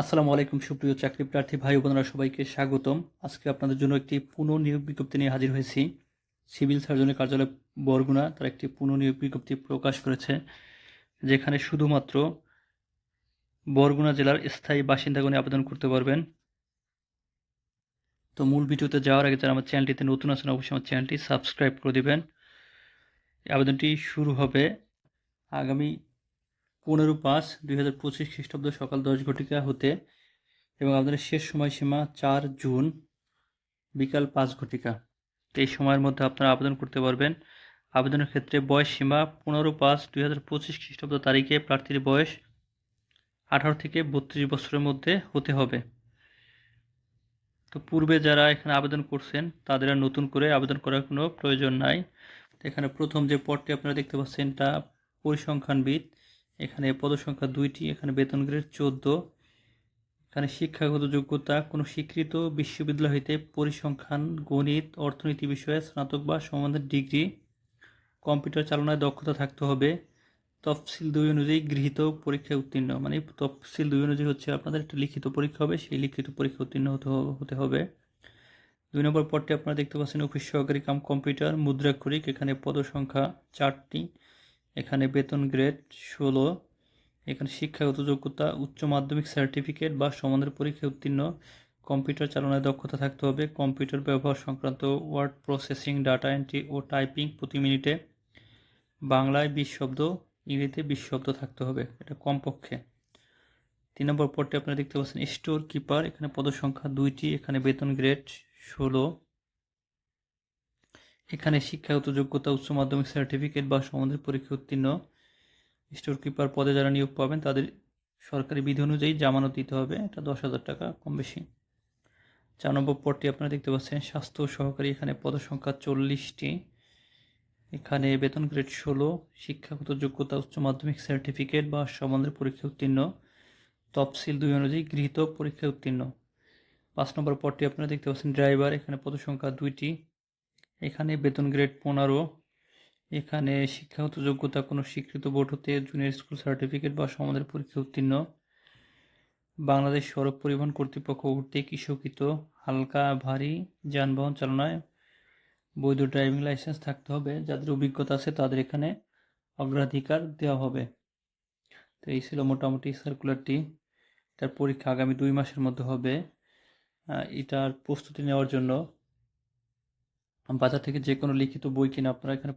আসসালামু আলাইকুম, সুপ্রিয় চাকরি প্রার্থী ভাই বোনেরা, সবাইকে স্বাগতম। আজকে আপনাদের জন্য একটি পুনঃনিয়োগ বিজ্ঞপ্তি নিয়ে হাজির হয়েছি। সিভিল সার্জনের কার্যালয় বরগুনা তার একটি পুনঃনিয়োগ বিজ্ঞপ্তি প্রকাশ করেছে, যেখানে শুধুমাত্র বরগুনা জেলার স্থায়ী বাসিন্দাগণে আবেদন করতে পারবেন। তো মূল ভিডিওতে যাওয়ার আগে যারা আমার চ্যানেলটিতে নতুন আছেন, অবশ্যই আমার চ্যানেলটি সাবস্ক্রাইব করে দিবেন। আবেদনটি শুরু হবে আগামী পনেরো পাঁচ দুই হাজার পঁচিশ খ্রিস্টাব্দ সকাল দশ ঘটিকা হতে এবং আপনাদের শেষ সময়সীমা চার জুন বিকাল পাঁচ ঘটিকা। এই সময়ের মধ্যে আপনারা আবেদন করতে পারবেন। আবেদনের ক্ষেত্রে বয়স সীমা পনেরো পাঁচ দুই হাজার পঁচিশ খ্রিস্টাব্দ তারিখে প্রার্থীর বয়স আঠারো থেকে বত্রিশ বছরের মধ্যে হতে হবে। তো পূর্বে যারা এখানে আবেদন করছেন, তাদের নতুন করে আবেদন করার কোনো প্রয়োজন নাই। এখানে প্রথম যে পদটি আপনারা দেখতে পাচ্ছেন তা পরিসংখ্যানবিদ এখানে পদসংখ্যা দুইটি, এখানে বেতন গ্রেড চোদ্দ। এখানে শিক্ষাগত যোগ্যতা, কোনো স্বীকৃত বিশ্ববিদ্যালয় হইতে পরিসংখ্যান, গণিত, অর্থনীতি বিষয়ে স্নাতক বা সম্বন্ধের ডিগ্রি, কম্পিউটার চালনায় দক্ষতা থাকতে হবে। তফসিল দুই অনুযায়ী গৃহীত পরীক্ষায় উত্তীর্ণ মানে তফসিল দুই অনুযায়ী হচ্ছে আপনাদের একটা লিখিত পরীক্ষা হবে, সেই লিখিত পরীক্ষা উত্তীর্ণ হতে হতে হবে। দুই নম্বর পদটি আপনারা দেখতে পাচ্ছেন, অফিস সহকারী কাম কম্পিউটার, মুদ্রাক্ষরিক, এখানে পদসংখ্যা চারটি। এখানে বেতন গ্রেড ষোলো, এখানে শিক্ষাগত যোগ্যতা উচ্চ মাধ্যমিক সার্টিফিকেট বা সমানের পরীক্ষায় উত্তীর্ণ কম্পিউটার চালনায় দক্ষতা থাকতে হবে কম্পিউটার ব্যবহার সংক্রান্ত ওয়ার্ড প্রসেসিং ডাটা এন্ট্রি ও টাইপিং প্রতি মিনিটে, বাংলায় বিশ শব্দ, ইংরেজিতে বিশ শব্দ থাকতে হবে, এটা কমপক্ষে। তিন নম্বর পদটি আপনারা দেখতে পাচ্ছেন স্টোর কিপার এখানে পদসংখ্যা দুইটি, এখানে বেতন গ্রেড ষোলো এখানে শিক্ষাগত যোগ্যতা, উচ্চ মাধ্যমিক সার্টিফিকেট বা সমানের পরীক্ষা উত্তীর্ণ স্টোর কিপার পদে যারা নিয়োগ পাবেন, তাদের সরকারি বিধি অনুযায়ী জামানত দিতে হবে। এটা দশ হাজার টাকা, কম বেশি। চার নম্বর পদটি আপনারা দেখতে পাচ্ছেন, স্বাস্থ্য সহকারী এখানে পদসংখ্যা চল্লিশটি। এখানে বেতন গ্রেড ষোলো, শিক্ষাগত যোগ্যতা, উচ্চ মাধ্যমিক সার্টিফিকেট বা সমানের পরীক্ষা উত্তীর্ণ। তফসিল দুই অনুযায়ী গৃহীত পরীক্ষা উত্তীর্ণ। পাঁচ নম্বর পদটি আপনারা দেখতে পাচ্ছেন ড্রাইভার এখানে পদসংখ্যা দুইটি। এখানে বেতন গ্রেড পনেরো। এখানে শিক্ষাগত যোগ্যতা কোনো স্বীকৃত বোর্ড হতে জুনিয়র স্কুল সার্টিফিকেট বা সমানের পরীক্ষা উত্তীর্ণ। বাংলাদেশ সড়ক পরিবহন কর্তৃপক্ষ কর্তৃক ইস্যুকৃত হালকা ভারী যানবাহন চালনায় বৈধ ড্রাইভিং লাইসেন্স থাকতে হবে। যাদের অভিজ্ঞতা আছে তাদের এখানে অগ্রাধিকার দেওয়া হবে। তো এই ছিল মোটামুটি সার্কুলারটি তার পরীক্ষা আগামী দুই মাসের মধ্যে হবে। এটার প্রস্তুতি নেওয়ার জন্য বাজার থেকে যে কোনো লিখিত বই কিনে আপনারা এখানে